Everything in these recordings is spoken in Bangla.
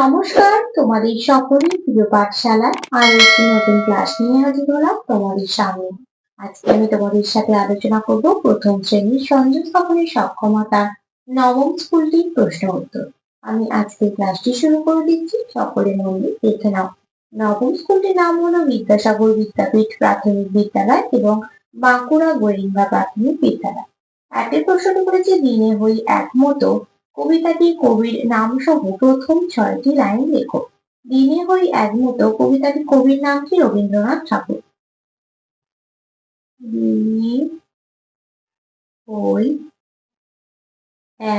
নমস্কার, তোমাদের সকলের প্রিয় পাঠশালায় আর একটি নতুন ক্লাস নিয়ে হাজির হলাম তোমাদের সামনে। আজকে আমি তোমাদের সাথে আলোচনা করব প্রথম শ্রেণির সংযোগ স্থাপনের সক্ষমতা, নবম স্কুলটির প্রশ্ন উত্তর। আমি আজকে ক্লাসটি শুরু করে দিচ্ছি, সকলে মন দিয়ে দেখে নাও। নবম স্কুলটির নাম হলো বিদ্যাসাগর বিদ্যাপীঠ প্রাথমিক বিদ্যালয় এবং বাঁকুড়া গোয়েঙ্গা প্রাথমিক বিদ্যালয়। একের প্রশ্নটি করেছে, দিনে হই একমতো কবিতাটি কবির নাম সহ প্রথম ছয়টি লাইন লেখো। দিনে হই একমতো, কবিতাটি কবির নাম কি? রবীন্দ্রনাথ ঠাকুর। দিনে হই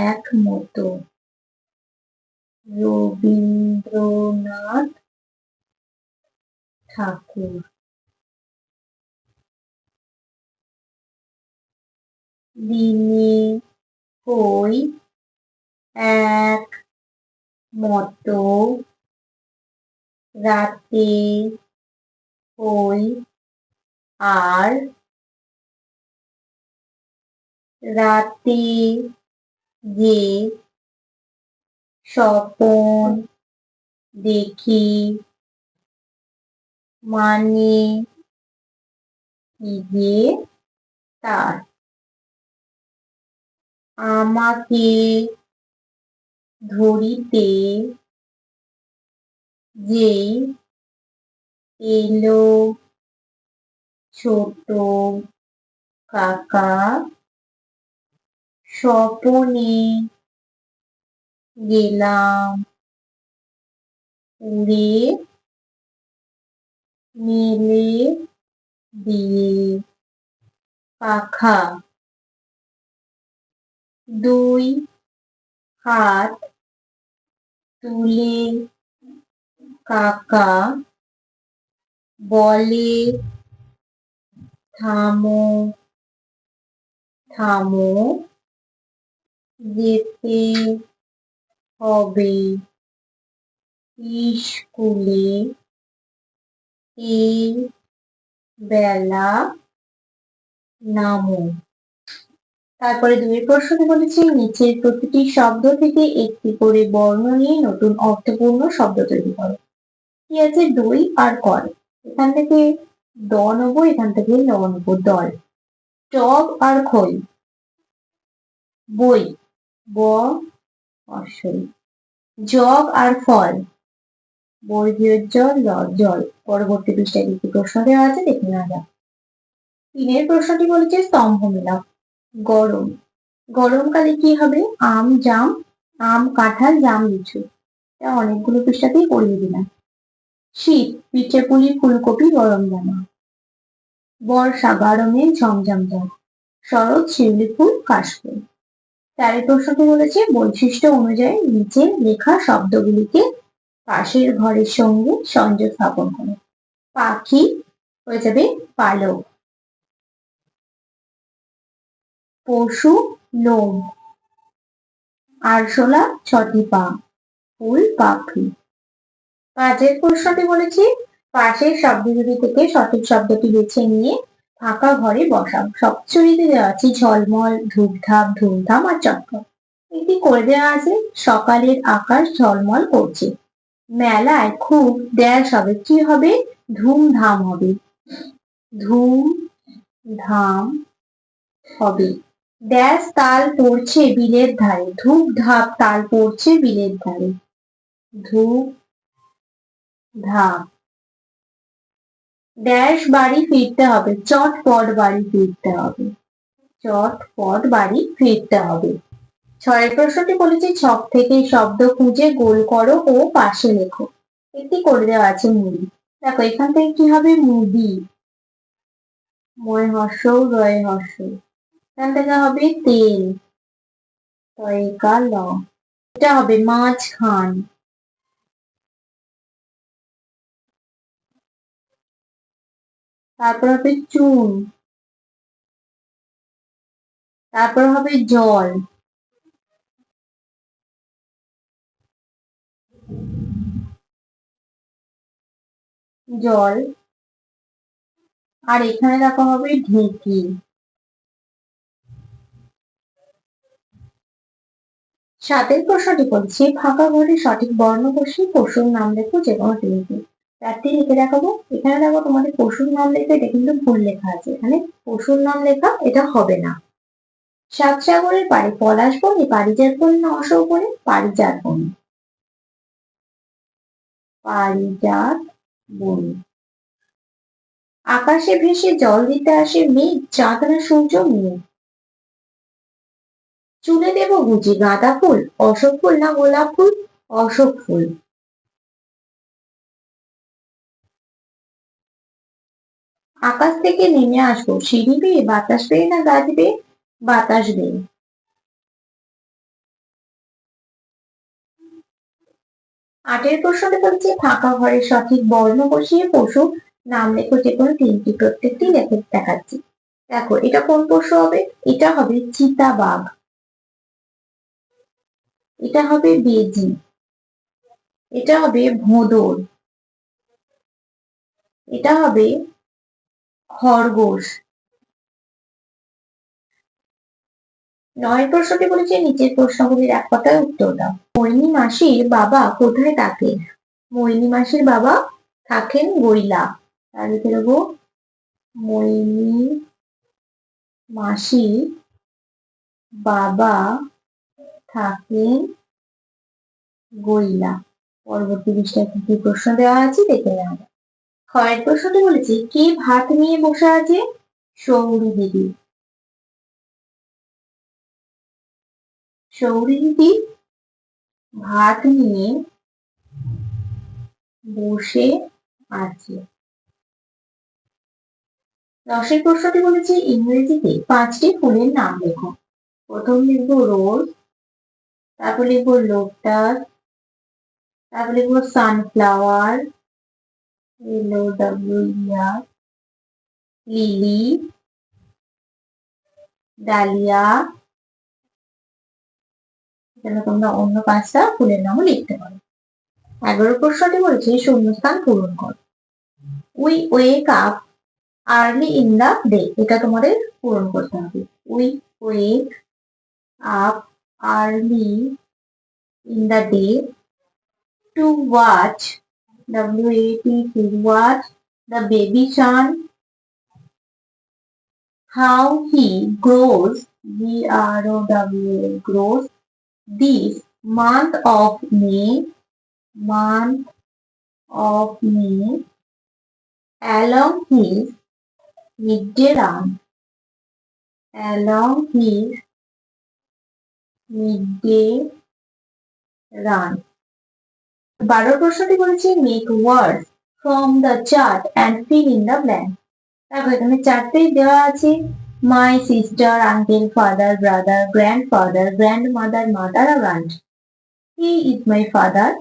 একমতো, রবীন্দ্রনাথ ঠাকুর। দিনে হই এক মতো রাতে হই আর রাতে যে স্বপন দেখি মানে কি যে তার? আমাকে ধরিতে যে এলো ছোট কাকা স্বপনে গেলাম উড়ে মেলে দিয়ে। পাখা দুই হাত তুলে কাকা বলে থামো থামো যেতে হবে স্কুলে এই বেলা নামো। তারপরে দুই প্রশ্নটি বলেছে, নিচের প্রতিটি শব্দ থেকে একটি করে বর্ণ নিয়ে নতুন অর্থপূর্ণ শব্দ তৈরি করো। কি আছে? দই আর কল এখান থেকে দ নেব, এখান থেকে ল দল। টব আর খই। বই। ব অশ্বই জগ আর ফল। বর্গীয় জল জল। পরবর্তী পৃষ্ঠায় একটি প্রশ্ন দেওয়া আছে, দেখে নেওয়া যাক। তিনের প্রশ্নটি বলেছে, স্তম্ভ মেলাও। গরম। গরমকালে কি হবে? আম, জাম, আম, কাঁঠাল, জাম, লিচু। এটা অনেকগুলো পৃষ্ঠাতেই পড়িয়ে দিলাম। শীত, পিঠে পুলি, ফুলকপি, গরম জামা। বর্ষা গরমে ঝমঝম জল শরৎ, শিউলি ফুল, কাশফুল। চারের প্রশ্নটি বলেছে, বৈশিষ্ট্য অনুযায়ী নিচে লেখা শব্দগুলিকে পাশের ঘরের সঙ্গে সংযোগ স্থাপন করে। পাখি হয়ে যাবে পালক। পশু লোম। আরশোলা, ছটি পা, ফুল, পাখি। পাঁচের প্রশ্নটি বলেছি, পাশের শব্দগুলি থেকে সঠিক শব্দটি বেছে নিয়ে ফাঁকা ঘরে বসাও। সবচরিতে দেওয়া আছে ঝলমল, ধূপধাপ, ধুমধাম আর চটপট এটি করে দেওয়া আছে, সকালের আকাশ ঝলমল করছে। মেলায় খুব ড্যাশ হবে। কি হবে? ধুমধাম হবে। ধুম ধাম হবে। ড্যাশ তাল পড়ছে বিলের ধারে, ধূপ ধাপ তাল পড়ছে বিলের ধারে। ধূপ ধাপ। ড্যাশ বাড়ি ফিরতে হবে, চটপট বাড়ি ফিরতে হবে। চটপট বাড়ি ফিরতে হবে। ছয়ের প্রশ্নটি বলেছে, ছক থেকে শব্দ খুঁজে গোল করো ও পাশে লেখো একটি করে দেওয়া আছে মুড়ি। দেখো, এখান থেকে কি হবে? মুদি ময় হর্ষ রয় হর্ষ এখান থেকে হবে তেল তয়কা ল এটা হবে মাঝখান। তারপর হবে চুন। তারপর হবে জল। জল। আর এখানে রাখা হবে ঢেঁকি। সাতের প্রশ্নটি বলছে ফাঁকা ঘরে সঠিক বর্ণ বসে পশুর নাম লেখো যে কোনো তিনটি। চারটি লিখে দেখাবো। এখানে দেখো তোমাদের পশুর নাম লেখা, এটা কিন্তু ভুল লেখা আছে। এখানে পশুর নাম লেখা, এটা হবে না। সাত সাগরের পাড়ে পলাশ বনে, পারিজাত বনে না অশোক বনে, পারিজাত বনে। পারিজাত বনে। আকাশে ভেসে জল দিতে আসে মেঘ চাঁদ না সূর্য, মেঘ। চুলে দেব বুঝি গাঁদা ফুল, অশোক ফুল না গোলাপ ফুল, অশোক ফুল। আকাশ থেকে নেমে আসব সিঁড়ি বেয়ে, বাতাস পেয়ে না গাছ বেয়ে, বাতাস বেয়ে। আটের প্রশ্নতে বলছে ফাঁকা ঘরে সঠিক বর্ণ বসিয়ে পশু নাম লেখো যে কোনো তিনটি, প্রত্যেকটি লেখে দেখাচ্ছি। দেখো, এটা কোন পশু হবে? এটা হবে চিতাবাঘ। এটা হবে বেজি। এটা হবে ভোঁদর। এটা হবে খরগোশ। নয় প্রশ্নটি বলেছে, নিচের প্রশ্নগুলির এক কথায় উত্তর দাও। মৈনী মাসির বাবা কোথায় থাকে মৈনী মাসির বাবা থাকেন গইলা। তার লিখে দেবো, মৈনী মাসি বাবা থাকেন গইলা পরবর্তী পৃষ্ঠায় কি কি প্রশ্ন দেওয়া আছে দেখে নেওয়া খয়ের প্রশ্নটি বলেছে, কে ভাত নিয়ে বসে আছে? সৌরি দিদি। সৌরী দিদি, ভাত নিয়ে বসে আছে। দশের প্রশ্নটি বলেছে, ইংরেজিতে পাঁচটি ফুলের নাম লেখো। প্রথম লিখব রোজ তারপর লিখব লোটাস তারপর লিখব sunflower L O W lily dahlia, এখানে তোমরা অন্য পাঁচটা ফুলের নামও লিখতে পারো। এগারো প্রশ্নটি বলেছে, শূন্যস্থান পূরণ কর। We wake up early in the day, এটা তোমাদের পূরণ করতে হবে। We wake up early in the day to watch WAT to watch the baby sun how he grows G R O W A grows this month of May month of May along his midday run along his midday run বারো প্রশ্নটি বলেছে make word from the chart and fill in the blank দেখো, এখানে চারটেই দেওয়া আছে। My sister uncle father brother grand father grand mother mother R aunt he is my father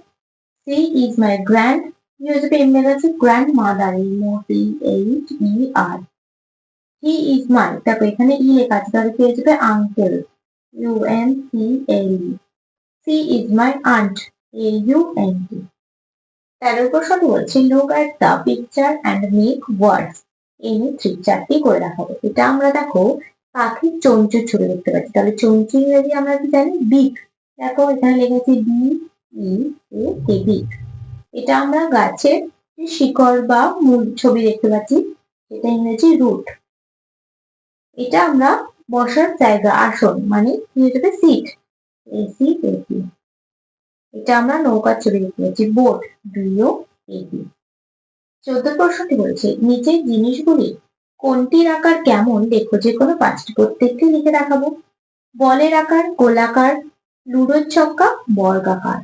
she is my grand হিসেবে এমনি আছে গ্র্যান্ড মাদার এই মোটি H E R he is my দেখো, এখানে ই লেখা আছে, তাহলে হয়ে যাবে? Uncle U N C L C is my aunt A U N T তেরো প্রশ্নটি বলছে look at the picture and make words any three চারটি করে রাখাবো এটা আমরা দেখো, পাখির চঞ্চুর ছবি দেখতে পাচ্ছি। তাহলে চঞ্চু ইংরেজি আমরা কি জানি? বিক দেখো, এখানে লেখেছে বি ই কে বিক এটা আমরা গাছের শিকড় বা মূল ছবি দেখতে পাচ্ছি এটা ইংরেজি রুট এটা আমরা বসার জায়গা, আসন মানে যাবে সিট এসি এসি এটা আমরা নৌকার ছবি দেখতে পাচ্ছি বোট বিও এটি চোদ্দ প্রশ্নটি বলছে, নিচের জিনিসগুলি কোনটির আকার কেমন দেখো, যে কোনো পাঁচটি, প্রত্যেকটি লিখে দেখাবো। বলের আকার, গোলাকার, লুডোর ছক্কা, বর্গাকার।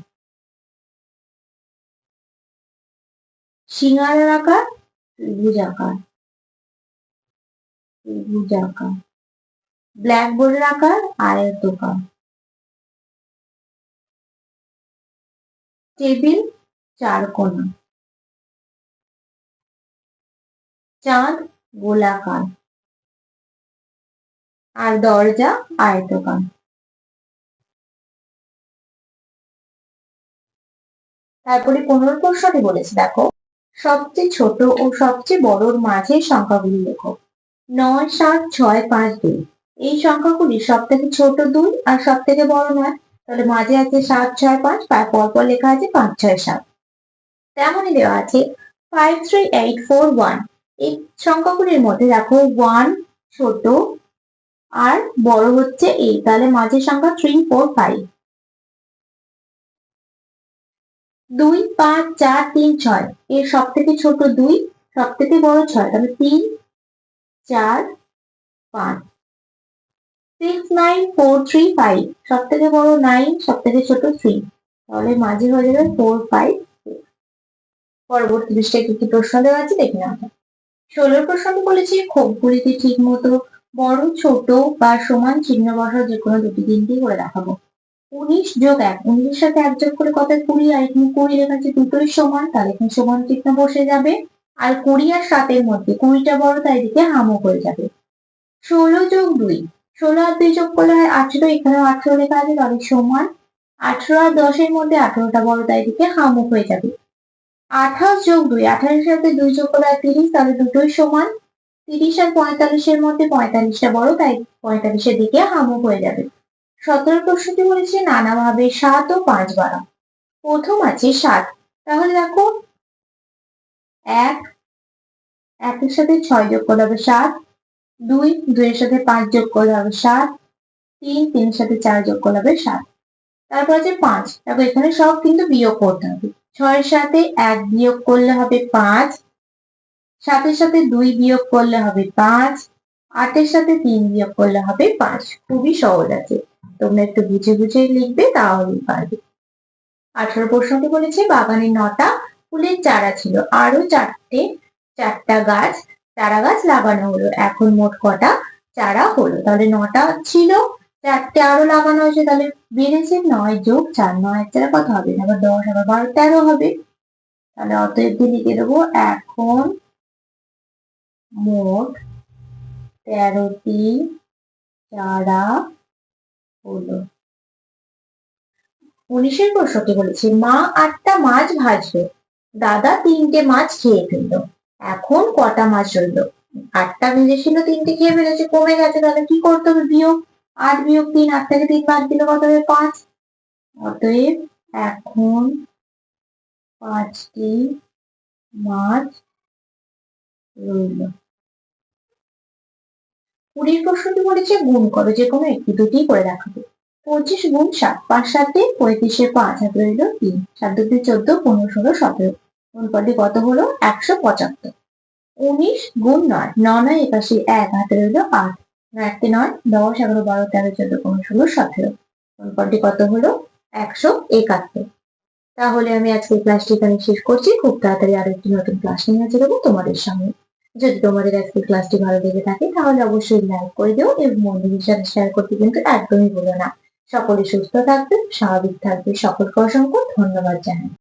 সিঙ্গারার আকার, ত্রিভুজ আকার। ত্রিভুজ আকার। ব্ল্যাকবোর্ডের আকার আয়তকার টেবিল চার চারকোনা চাঁদ গোলাকার। আর দরজা আয়তকার তারপরে পনেরো প্রশ্নটি বলেছে, দেখো। সবচেয়ে ছোট ও সবচেয়ে বড়র মাঝের সংখ্যাগুলি লেখো। নয়, সাত, ছয়, পাঁচ, দুই। এই সংখ্যাগুলি সব থেকে ছোট দুই আর সব থেকে বড় নয়। তাহলে মাঝে আছে সাত, ছয়, পাঁচ পর পর লেখা আছে পাঁচ, ছয়, সাত। তেমনই দেওয়া আছে five three eight four one এই সংখ্যাগুলির মধ্যে দেখো ওয়ান ছোট আর বড় হচ্ছে এই তাহলে মাঝের সংখ্যা থ্রি ফোর ফাইভ দুই, পাঁচ, চার, তিন, ছয়। এর সব থেকে ছোট দুই সব থেকে বড় ছয়। তাহলে তিন, চার, পাঁচ। Six nine four three five সব থেকে বড় নাইন সব থেকে ছোট থ্রি তাহলে মাঝে হয়ে যাবে ফোর ফাইভ পরবর্তী পৃষ্ঠায় কি কি প্রশ্ন দেওয়া আছে দেখে নেওয়া ষোলোর প্রশ্নটি বলেছে ক্ষোভগুলিতে ঠিক মতো বড়, ছোট বা সমান চিহ্ন বসা যে কোনো দুটি তিনটি করে দেখাবো। উনিশ যোগ এক, উনিশের সাথে এক যোগ করে কত? কুড়ি, আর এখানে কুড়ি লেখা আছে দুটোই সমান, তাহলে এখানে সমান চিহ্ন বসে যাবে। আর কুড়ি আর সাতের মধ্যে, কুড়িটা বড়, তাই দিকে হামও হয়ে যাবে। ষোলো যোগ দুই ষোলো আর দুই যোগ করলে হয় আঠেরো এখানে আঠেরো লেখা আছে তাহলে সমান। আঠেরো আর দশের মধ্যে আঠেরোটা বড় তাই দিকে হামও হয়ে যাবে। আঠাশ যোগ দুই আঠাশের সাথে দুই যোগ করলে হয় তিরিশ, তাহলে দুটোই সমান। তিরিশ আর পঁয়তাল্লিশের মধ্যে পঁয়তাল্লিশটা বড়, তাই পঁয়তাল্লিশের দিকে হামও হয়ে যাবে। সতেরো প্রশ্নটি বলেছে নানাভাবে সাত ও পাঁচ বাড়া। প্রথম আছে সাত, তাহলে দেখো এক, একের সাথে ছয় যোগ করলে হবে সাত দুই, দুইয়ের সাথে পাঁচ যোগ করলে হবে সাত, তিন, তিনের সাথে চার যোগ করলে হবে সাত। তারপর আছে পাঁচ। দেখো এখানে সব কিন্তু বিয়োগ করতে হবে। ছয়ের সাথে এক বিয়োগ করলে হবে পাঁচ, সাতের সাথে দুই বিয়োগ করলে হবে পাঁচ, আটের সাথে তিন বিয়োগ করলে হবে পাঁচ। খুবই সহজ আছে। তোমরা একটু বুঝে বুঝে লিখবে, তাহলেই পারবে। আঠারো প্রশ্নটি বলেছে, বাগানে নটা ফুলের চারা ছিল। আরও চারটে, চারটা গাছ চারা গাছ লাগানো হলো। এখন মোট কটা চারা হলো? তাহলে নটা ছিল, চারটে আরও লাগানো হয়েছে, তাহলে বেড়েছে নয় যোগ চার, নয় চারা কত হবে? আবার দশ, আবার বারো, তেরো হবে। তাহলে অতএব লিখে দেবো, এখন মোট তেরোটি চারা হলো। উনিশের প্রশ্নটি বলেছে? মা আটটা মাছ ভাজলো, দাদা তিনটে মাছ খেয়ে ফেলল। এখন কটা মাছ রইল আটটা ভেজেছিল তিনটে খেয়ে ফেলেছে কমে গেছে, তাহলে কি করতে হবে? বিয়োগ আট, বিয়োগ তিন, আট থেকে তিন বাদ দিলে কত হবে? পাঁচ। অতএব এখন পাঁচটি মাছ রইল। কুড়ির প্রশ্নটি বলেছে, গুণ করো, যে কোনো একটি দুটি করে দেখাবো পঁচিশ গুণ সাত, পাঁচ সাতে পঁয়ত্রিশে পাঁচ, হাতে রইল তিন। সাত দুটি চোদ্দ, পনেরো ষোলো, সতেরো। গুণফলটি কত হলো? একশো পঁচাত্তর। উনিশ গুণ নয় ন নয় একাশি এক, হাতে রইল আট। একটি নয়, দশ, এগারো, বারো, তেরো, চোদ্দ, পনেরো, ষোলো, সতেরো। গুণফলটি কত হলো? একশো একাত্তর। তাহলে আমি আজকে ক্লাসটি এখানে শেষ করছি। খুব তাড়াতাড়ি আরও একটি নতুন ক্লাস নিয়ে হাজির হব তোমাদের সামনে। যদি তোমাদের আজকে ক্লাসটি ভালো লেগে থাকে, তাহলে অবশ্যই লাইক করে দিও এবং বন্ধুদের সাথে শেয়ার করতে কিন্তু একদমই ভুলো না। সকলে সুস্থ থাকবে স্বাভাবিক থাকবে সকলকে অসংখ্য ধন্যবাদ জানাই।